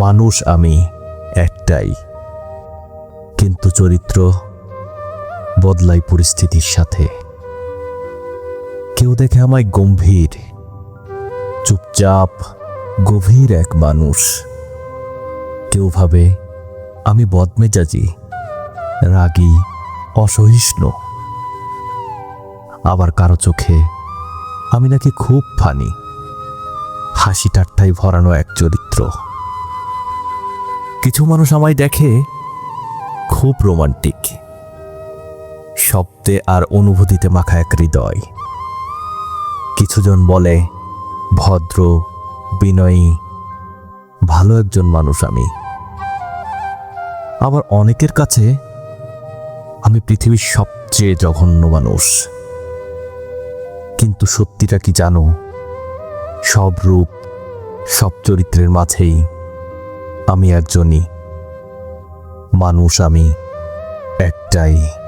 মানুষ আমি একটাই। কিন্তু চরিত্র বদলাই পরিস্থিতির সাথে। কেউ দেখে আমায় গম্ভীর, চুপচাপ, গভীর এক মানুষ। কেউ ভাবে আমি বদমেজাজি, রাগী, অসহিষ্ণু। আবার কারও চোখে আমি নাকি খুব ফানি। হাসি ঠাট্টায় ভরানো এক চরিত্র। কিছু মানুষ আমায় দেখে খুব রোমান্টিক। শব্দে আর অনুভূতিতে মাখা এক হৃদয়। কিছুজন বলে, ভদ্র, বিনয়ী, ভালো একজন মানুষ আমি। আবার অনেকের কাছে, আমি পৃথিবীর সবচেয়ে জঘন্য মানুষ। কিন্তু সত্যিটা কি জানো? সব রূপ, সব চরিত্রের মাঝেই আমি একজনই। মানুষ আমি একটাই।